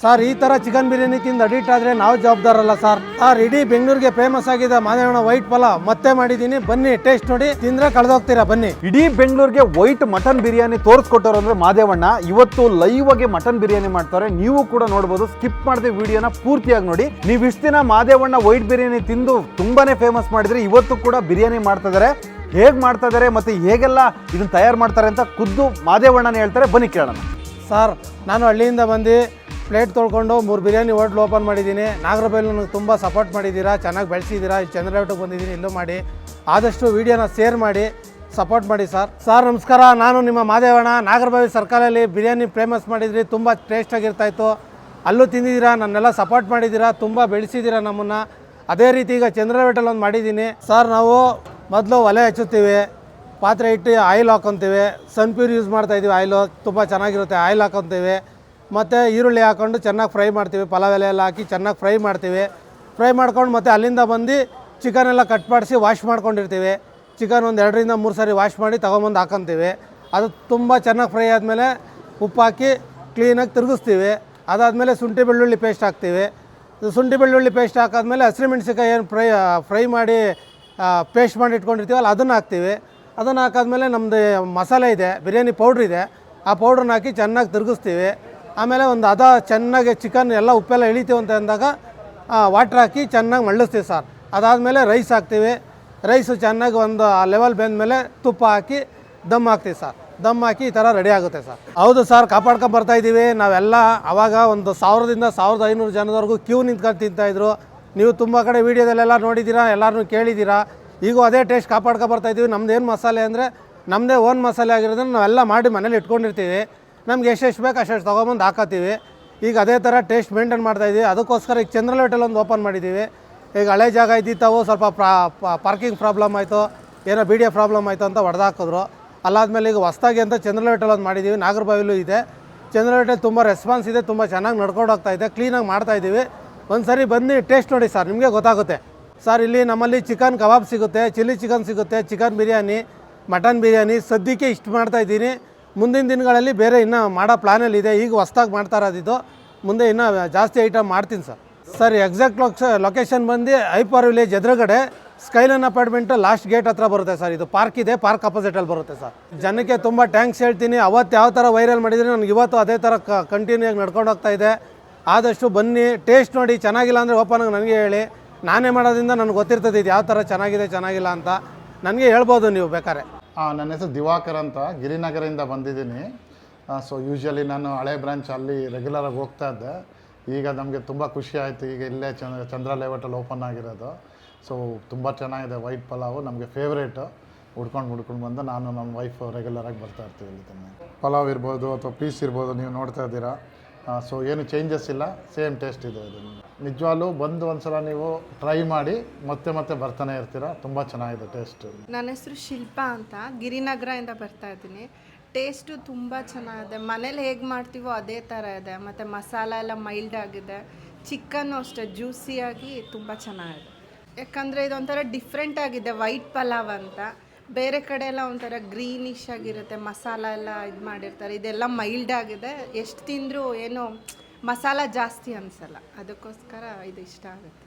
Sir ಈ ಥರ chicken biryani ತಿಂದು ಅಡಿಟ್ ಆದರೆ ನಾವು ಜವಾಬ್ದಾರಲ್ಲ ಸರ್ ಸರ್ ಇಡೀ ಬೆಂಗಳೂರಿಗೆ ಫೇಮಸ್ ಆಗಿದೆ ಮಾದೇವಣ್ಣ ವೈಟ್ ಪಲಾ ಮತ್ತೆ ಮಾಡಿದ್ದೀನಿ ಬನ್ನಿ ಟೇಸ್ಟ್ ನೋಡಿ. ತಿಂದ್ರೆ ಕಳೆದೋಗ್ತೀರಾ? ಬನ್ನಿ. ಇಡೀ ಬೆಂಗಳೂರಿಗೆ ವೈಟ್ ಮಟನ್ ಬಿರಿಯಾನಿ ತೋರಿಸ್ಕೊಟ್ಟವ್ರು ಅಂದ್ರೆ ಮಾದೇವಣ್ಣ. ಇವತ್ತು ಲೈವ್ ಆಗಿ ಮಟನ್ ಬಿರಿಯಾನಿ ಮಾಡ್ತಾರೆ. ನೀವು ಕೂಡ ನೋಡ್ಬೋದು. ಸ್ಕಿಪ್ ಮಾಡದೆ ವಿಡಿಯೋನ ಪೂರ್ತಿಯಾಗಿ ನೋಡಿ. ನೀವು ಇಷ್ಟು ದಿನ ಮಾದೇವಣ್ಣ ವೈಟ್ ಬಿರಿಯಾನಿ ತಿಂದು ತುಂಬಾನೇ ಫೇಮಸ್ ಮಾಡಿದ್ರೆ ಇವತ್ತು ಕೂಡ ಬಿರಿಯಾನಿ ಮಾಡ್ತಾ ಇದಾರೆ. ಹೇಗೆ ಮಾಡ್ತಾ ಇದಾರೆ ಮತ್ತೆ ಹೇಗೆಲ್ಲ ಇದನ್ನ ತಯಾರು ಮಾಡ್ತಾರೆ ಅಂತ ಖುದ್ದು ಮಾದೇವಣ್ಣನ ಹೇಳ್ತಾರೆ. ಬನ್ನಿ ಕೇಳೋಣ. ಸರ್ ನಾನು ಹಳ್ಳಿಯಿಂದ ಬಂದು ಪ್ಲೇಟ್ ತೊಳ್ಕೊಂಡು ಮೂರು ಬಿರಿಯಾನಿ ಹೋಟ್ಲು ಓಪನ್ ಮಾಡಿದ್ದೀನಿ. ನಾಗರಬೈಲು ನನಗೆ ತುಂಬ ಸಪೋರ್ಟ್ ಮಾಡಿದ್ದೀರಾ? ಚೆನ್ನಾಗಿ ಬೆಳೆಸಿದ್ದೀರಾ? ಇಲ್ಲಿ ಚಂದ್ರವಟಕ್ಕೆ ಬಂದಿದ್ದೀನಿ, ಇಲ್ಲೂ ಮಾಡಿ. ಆದಷ್ಟು ವೀಡಿಯೋನ ಶೇರ್ ಮಾಡಿ ಸಪೋರ್ಟ್ ಮಾಡಿ ಸರ್. ಸರ್, ನಮಸ್ಕಾರ. ನಾನು ನಿಮ್ಮ ಮಾದೇವಣ್ಣ. ನಾಗರಬಾವಿ ಸರ್ಕಲಲ್ಲಿ ಬಿರಿಯಾನಿ ಫೇಮಸ್ ಮಾಡಿದ್ರಿ. ತುಂಬ ಟೇಸ್ಟಾಗಿರ್ತಾಯಿತ್ತು ಅಲ್ಲೂ ತಿಂದಿದ್ದೀರಾ? ನನ್ನೆಲ್ಲ ಸಪೋರ್ಟ್ ಮಾಡಿದ್ದೀರಾ? ತುಂಬ ಬೆಳೆಸಿದ್ದೀರಾ ನಮ್ಮನ್ನು? ಅದೇ ರೀತಿ ಈಗ ಚಂದ್ರವಟಲ್ಲಿ ಒಂದು ಮಾಡಿದ್ದೀನಿ. ಸರ್, ನಾವು ಮೊದಲು ಒಲೆ ಹಚ್ಚುತ್ತೀವಿ. ಪಾತ್ರೆ ಇಟ್ಟು ಆಯಿಲ್ ಹಾಕೊತೀವಿ. ಸನ್ಪ್ಯೂರ್ ಯೂಸ್ ಮಾಡ್ತಾ ಇದೀವಿ. ಆಯಿಲು ತುಂಬ ಚೆನ್ನಾಗಿರುತ್ತೆ. ಆಯಿಲ್ ಹಾಕೊತೀವಿ. ಮತ್ತು ಈರುಳ್ಳಿ ಹಾಕ್ಕೊಂಡು ಚೆನ್ನಾಗಿ ಫ್ರೈ ಮಾಡ್ತೀವಿ. ಪಲಾವ್ ಎಲೆ ಎಲ್ಲ ಹಾಕಿ ಚೆನ್ನಾಗಿ ಫ್ರೈ ಮಾಡ್ತೀವಿ. ಫ್ರೈ ಮಾಡ್ಕೊಂಡು ಮತ್ತೆ ಅಲ್ಲಿಂದ ಬಂದು ಚಿಕನ್ ಎಲ್ಲ ಕಟ್ ಮಾಡಿಸಿ ವಾಶ್ ಮಾಡ್ಕೊಂಡಿರ್ತೀವಿ. ಚಿಕನ್ ಒಂದು ಎರಡರಿಂದ ಮೂರು ಸಾರಿ ವಾಶ್ ಮಾಡಿ ತೊಗೊಂಬಂದು ಹಾಕೊತೀವಿ. ಅದು ತುಂಬ ಚೆನ್ನಾಗಿ ಫ್ರೈ ಆದಮೇಲೆ ಉಪ್ಪು ಹಾಕಿ ಕ್ಲೀನಾಗಿ ತಿರುಗಿಸ್ತೀವಿ. ಅದಾದಮೇಲೆ ಶುಂಠಿ ಬೆಳ್ಳುಳ್ಳಿ ಪೇಸ್ಟ್ ಹಾಕ್ತೀವಿ. ಶುಂಠಿ ಬೆಳ್ಳುಳ್ಳಿ ಪೇಸ್ಟ್ ಹಾಕಾದ್ಮೇಲೆ ಹಸಿಮೆಣ್ಸಿಕಾಯಿ ಏನು ಫ್ರೈ ಫ್ರೈ ಮಾಡಿ ಪೇಸ್ಟ್ ಮಾಡಿ ಇಟ್ಕೊಂಡಿರ್ತೀವಲ್ಲ ಅದನ್ನು ಹಾಕ್ತೀವಿ. ಅದನ್ನು ಹಾಕಾದ್ಮೇಲೆ ನಮ್ಮದು ಮಸಾಲೆ ಇದೆ, ಬಿರಿಯಾನಿ ಪೌಡ್ರ್ ಇದೆ. ಆ ಪೌಡ್ರನ್ನ ಹಾಕಿ ಚೆನ್ನಾಗಿ ತಿರುಗಿಸ್ತೀವಿ. ಆಮೇಲೆ ಒಂದು ಅದ ಚೆನ್ನಾಗಿ ಚಿಕನ್ ಎಲ್ಲ ಉಪ್ಪೆಲ್ಲ ಇಳಿತೀವಿ ಅಂತ ಅಂದಾಗ ವಾಟ್ರ್ ಹಾಕಿ ಚೆನ್ನಾಗಿ ಮಳ್ಳಿಸ್ತೀವಿ ಸರ್ ಅದಾದಮೇಲೆ ರೈಸ್ ಹಾಕ್ತೀವಿ. ರೈಸು ಚೆನ್ನಾಗಿ ಒಂದು, ಆ ಲೆವೆಲ್ ಬೆಂದಮೇಲೆ ತುಪ್ಪ ಹಾಕಿ ದಮ್ ಹಾಕ್ತೀವಿ ಸರ್ ದಮ್ ಹಾಕಿ ಈ ಥರ ರೆಡಿ ಆಗುತ್ತೆ ಸರ್ ಹೌದು ಸರ್ ಕಾಪಾಡ್ಕೊಂಡು ಬರ್ತಾ ಇದ್ದೀವಿ. ನಾವೆಲ್ಲ ಆವಾಗ ಒಂದು ಸಾವಿರದಿಂದ ಸಾವಿರದ ಐನೂರು ಜನದವರೆಗೂ ಕ್ಯೂ ನಿಂತ್ಕೊಂಡು ತಿಂತಾಯಿದ್ರು ನೀವು ತುಂಬ ಕಡೆ ವೀಡಿಯೋದಲ್ಲೆಲ್ಲ ನೋಡಿದ್ದೀರಾ ಎಲ್ಲರೂ ಕೇಳಿದ್ದೀರಾ. ಈಗೂ ಅದೇ ಟೇಸ್ಟ್ ಕಾಪಾಡ್ಕೊ ಬರ್ತಾ ಇದ್ದೀವಿ. ನಮ್ದು ಏನು ಮಸಾಲೆ ಅಂದರೆ ನಮ್ಮದೇ ಓನ್ ಮಸಾಲೆ ಆಗಿರೋದನ್ನು ನಾವೆಲ್ಲ ಮಾಡಿ ಮನೇಲಿ ಇಟ್ಕೊಂಡಿರ್ತೀವಿ. ನಮ್ಗೆ ಎಷ್ಟೆಷ್ಟು ಬೇಕು ಅಷ್ಟೆಷ್ಟು ತೊಗೊಂಬಂದು ಹಾಕತ್ತೀವಿ. ಈಗ ಅದೇ ಥರ ಟೇಸ್ಟ್ ಮೇಂಟೈನ್ ಮಾಡ್ತಾ ಇದೀವಿ. ಅದಕ್ಕೋಸ್ಕರ ಈಗ ಚಂದ್ರಲ್ ಹೋಟೆಲ್ ಒಂದು ಓಪನ್ ಮಾಡಿದ್ದೀವಿ ಈಗ ಹಳೆ ಜಾಗ ಇದ್ದಿತ್ತವು, ಸ್ವಲ್ಪ ಪಾರ್ಕಿಂಗ್ ಪ್ರಾಬ್ಲಮ್ ಆಯಿತು, ಏನೋ ಬಿ ಡಿ ಎ ಪ್ರಾಬ್ಲಮ್ ಆಯಿತು ಅಂತ ಹೊಡೆದಾಕಿದ್ರು. ಅಲ್ಲಾದಮೇಲೆ ಈಗ ಹೊಸ್ದಾಗಿ ಅಂತ ಚಂದ್ರಲ್ ಹೋಟೆಲ್ ಒಂದು ಮಾಡಿದ್ದೀವಿ ನಾಗರಬಾವಿಲೂ ಇದೆ. ಚಂದ್ರ ಹೋಟೆಲ್ ತುಂಬ ರೆಸ್ಪಾನ್ಸ್ ಇದೆ, ತುಂಬ ಚೆನ್ನಾಗಿ ನಡ್ಕೊಂಡು ಹೋಗ್ತಾ ಇದೆ ಕ್ಲೀನಾಗಿ ಮಾಡ್ತಾ ಇದ್ದೀವಿ ಒಂದು ಸರಿ ಬಂದು ಟೇಸ್ಟ್ ನೋಡಿ ಸರ್ ನಿಮಗೆ ಗೊತ್ತಾಗುತ್ತೆ. ಸರ್ ಇಲ್ಲಿ ನಮ್ಮಲ್ಲಿ ಚಿಕನ್ ಕಬಾಬ್ ಸಿಗುತ್ತೆ ಚಿಲ್ಲಿ ಚಿಕನ್ ಸಿಗುತ್ತೆ ಚಿಕನ್ ಬಿರಿಯಾನಿ ಮಟನ್ ಬಿರಿಯಾನಿ ಸದ್ಯಕ್ಕೆ ಇಷ್ಟು ಮಾಡ್ತಾ ಇದ್ದೀನಿ. ಮುಂದಿನ ದಿನಗಳಲ್ಲಿ ಬೇರೆ ಇನ್ನೂ ಮಾಡೋ ಪ್ಲಾನಲ್ಲಿ ಇದೆ. ಈಗ ಹೊಸ್ದಾಗಿ ಮಾಡ್ತಾ ಇರೋದಿದ್ದು ಮುಂದೆ ಇನ್ನೂ ಜಾಸ್ತಿ ಐಟಮ್ ಮಾಡ್ತೀನಿ ಸರ್. ಸರ್ ಎಕ್ಸಾಕ್ಟ್ ಲೊಕ್ಸ ಲೊಕೇಶನ್ ಬಂದು ಐಪಾರ್ ವಿಲೇಜ್ ಎದುರುಗಡೆ ಸ್ಕೈಲನ್ ಅಪಾರ್ಟ್ಮೆಂಟ್ ಲಾಸ್ಟ್ ಗೇಟ್ ಹತ್ರ ಬರುತ್ತೆ ಸರ್. ಇದು ಪಾರ್ಕ್ ಇದೆ. ಪಾರ್ಕ್ ಅಪೋಸಿಟಲ್ಲಿ ಬರುತ್ತೆ ಸರ್. ಜನಕ್ಕೆ ತುಂಬ ಟ್ಯಾಂಕ್ಸ್ ಹೇಳ್ತೀನಿ. ಅವತ್ತು ಯಾವ ಥರ ವೈರಲ್ ಮಾಡಿದರೆ ನನಗೆ ಇವತ್ತು ಅದೇ ಥರ ಕಂಟಿನ್ಯೂ ಆಗಿ ನಡ್ಕೊಂಡು ಹೋಗ್ತಾ ಇದೆ. ಆದಷ್ಟು ಬನ್ನಿ. ಟೇಸ್ಟ್ ನೋಡಿ. ಚೆನ್ನಾಗಿಲ್ಲ ಅಂದರೆ ಓಪನ್ ನನಗೆ ಹೇಳಿ. ನಾನೇ ಮಾಡೋದ್ರಿಂದ ನನಗೆ ಗೊತ್ತಿರ್ತದೆ ಇದು ಯಾವ ಥರ ಚೆನ್ನಾಗಿದೆ, ಚೆನ್ನಾಗಿಲ್ಲ ಅಂತ. ನನಗೆ ಹೇಳ್ಬೋದು ನೀವು ಬೇಕಾದ್ರೆ. ನನ್ನ ಹೆಸರು ದಿವಾಕರ್ ಅಂತ ಗಿರಿನಗರದಿಂದ ಬಂದಿದ್ದೀನಿ. ಸೊ ಯೂಶ್ವಲಿ ನಾನು ಹಳೆ ಬ್ರಾಂಚ್ ಅಲ್ಲಿ ರೆಗ್ಯುಲರಾಗಿ ಹೋಗ್ತಾ ಇದ್ದೆ. ಈಗ ನಮಗೆ ತುಂಬ ಖುಷಿ ಆಯಿತು. ಈಗ ಇಲ್ಲೇ ಚಂದ್ರ ಚಂದ್ರ ಲೇಔಟಲ್ಲಿ ಓಪನ್ ಆಗಿರೋದು. ಸೊ ತುಂಬ ಚೆನ್ನಾಗಿದೆ. ವೈಟ್ ಪಲಾವು ನಮಗೆ ಫೇವ್ರೇಟು ಹುಡ್ಕೊಂಡು ಹುಡ್ಕೊಂಡು ಬಂದು ನಾನು ನಮ್ಮ ವೈಫ್ ರೆಗ್ಯುಲರಾಗಿ ಬರ್ತಾ ಇರ್ತೀವಿ ಇಲ್ಲಿ ಪಲಾವ್ ಇರ್ಬೋದು ಅಥವಾ ಪೀಸ್ ಇರ್ಬೋದು, ನೀವು ನೋಡ್ತಾ ಇದ್ದೀರಾ. ಸೊ ಏನು ಚೇಂಜಸ್ ಇಲ್ಲ ಸೇಮ್ ಟೇಸ್ಟ್ ಇದೆ ಇದು ನಿಜವಾಗ್ಲೂ ಬಂದು ಒಂದ್ಸಲ ನೀವು ಟ್ರೈ ಮಾಡಿ, ಮತ್ತೆ ಮತ್ತೆ ಬರ್ತಾನೆ ಇರ್ತೀರಾ? ತುಂಬ ಚೆನ್ನಾಗಿದೆ ಟೇಸ್ಟ್ ನನ್ನ ಹೆಸರು ಶಿಲ್ಪಾ ಅಂತ ಗಿರಿನಗರದಿಂದ ಬರ್ತಾ ಇದ್ದೀನಿ. ಟೇಸ್ಟು ತುಂಬ ಚೆನ್ನಾಗಿದೆ. ಮನೇಲಿ ಹೇಗೆ ಮಾಡ್ತೀವೋ ಅದೇ ಥರ ಇದೆ. ಮತ್ತು ಮಸಾಲ ಎಲ್ಲ ಮೈಲ್ಡ್ ಆಗಿದೆ. ಚಿಕನ್ನು ಅಷ್ಟೇ ಜ್ಯೂಸಿಯಾಗಿ ತುಂಬ ಚೆನ್ನಾಗಿದೆ. ಯಾಕಂದರೆ ಇದೊಂಥರ ಡಿಫ್ರೆಂಟ್ ಆಗಿದೆ ವೈಟ್ ಪಲಾವ್ ಅಂತ. ಬೇರೆ ಕಡೆ ಎಲ್ಲ ಒಂಥರ ಗ್ರೀನಿಶ್ ಆಗಿರುತ್ತೆ, ಮಸಾಲ ಎಲ್ಲ ಇದು ಮಾಡಿರ್ತಾರೆ. ಇದೆಲ್ಲ ಮೈಲ್ಡ್ ಆಗಿದೆ. ಎಷ್ಟು ತಿಂದರೂ ಏನು ಮಸಾಲ ಜಾಸ್ತಿ ಅನಿಸಲ್ಲ. ಅದಕ್ಕೋಸ್ಕರ ಇದು ಇಷ್ಟ ಆಗುತ್ತೆ.